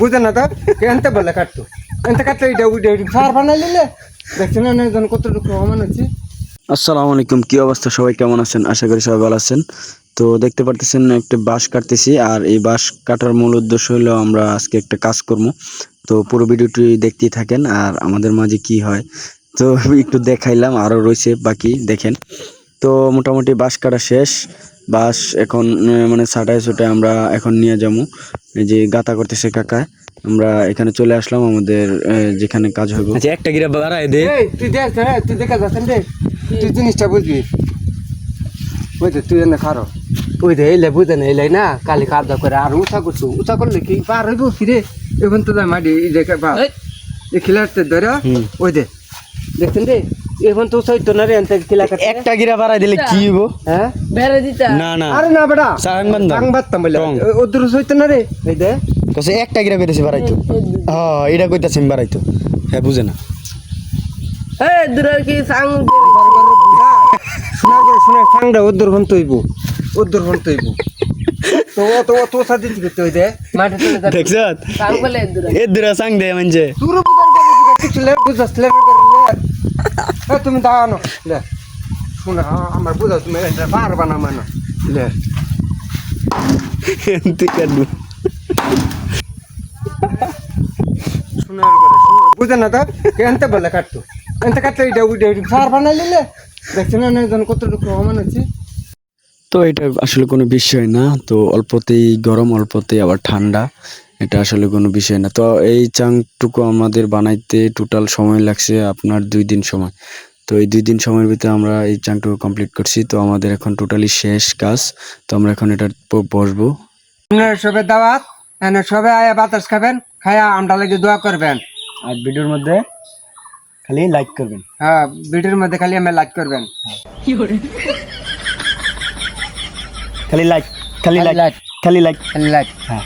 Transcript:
বুঝে না তো? এনতে বলে কাটতো। এনতে কাটলে এটা উঠে উঠে সার বানাই নিলে। দেখছেন না একজন কতটুকু অমান হচ্ছে আসসালামু আলাইকুম কি অবস্থা? সবাই কেমন আছেন? আশা করি সবাই ভালো আছেন। তো দেখতে পারতেছেন একটা বাঁশ কাটতেছি আর এই বাঁশ কাটার মূল উদ্দেশ্য হলো আমরা আজকে একটা কাজ করব। তো পুরো ভিডিওটি দেখতেই থাকেন আর আমাদের মাঝে কি হয় তো একটু দেখাইলাম আরও রয়েছে বাকি দেখেন। তো মোটামুটি বাঁশ কাটা শেষ। বাঁশ এখন মানে ছাটায় ছুটে আমরা এখন নিয়ে যাব। এই যে গাতা করতেছে কাকা আমরা এখানে চলে আসলাম আমাদের যেখানে কাজ হবে আচ্ছা একটা গিরা বাড়াই দে। তুই দেখ তুই দেখা যাচ্ছেন রে। তুই জিনিসটা বুঝবি। ওই তো তুই এনে খারো ওই দে এলে বুঝে না এলে না কালি কাবদা করে আর উঁচা করছু। উঁচা করলে কি পার হইব ফিরে? এখন তো মাটি দেখে বা এই। খিলাতে ধরে। ওই দে দেখছেন রে? এখন তো উঁচাই না রে এনতে কাটে একটা গিরা বাড়াই দিলে কি হইব? হ্যাঁ? বেড়ে দিতা। না না। আরে না বেটা। সাং বান্দা। বাত্তাম বলে। ওদের না রে। এই দে। কসে একটা গিরা কইতাছি বাড়াইতো। হ্যাঁ এটা কইতাছি আমি বাড়াইতো। হ্যাঁ বুঝে না। এ দূরের কি সাং শোনা করে শোনা ঠান্ডা ওদের হন তৈব। ওদের তৈব। তো তো তো দিকে তুই দে মাঠে চলে যা দেখছ? সাং বলে দূরে। এ দূরে সাং দে দূর বুদার কিছু তুমি দাঁড়ানো। লে শোনা আমার বুঝাস তুমি এটা পারবা না মানা। লে। তুই কাটবো শোনার করে শোনা বুঝে না তো এনতে বলে কাটতো? এনতে কাটলে এটা উঠে সার বানাই নিলে দেখছেন না একজন কতটুকু অমান হচ্ছে তো এটা আসলে কোনো বিষয় না তো অল্পতেই গরম অল্পতেই আবার ঠান্ডা। এটা আসলে কোনো বিষয় না। তো এই চাংটুকু আমাদের বানাইতে টোটাল সময় লাগছে আপনার দুই দিন সময়। তো এই দুই দিন সময়ের ভিতরে আমরা এই চাংটুকু কমপ্লিট করছি। তো আমাদের এখন টোটালি শেষ কাজ। তো আমরা এখন এটা বসবো। আপনারা সবে দাওয়াত সবে আয়া বাতাস খাবেন খায়া আমরা লাগে দোয়া করবেন। আর ভিডিওর মধ্যে খালি লাইক করবেন। হ্যাঁ ভিডিওর মধ্যে খালি আমি লাইক করবেন। খালি লাইক খালি লাইক। খালি লাইক খালি লাইক হ্যাঁ।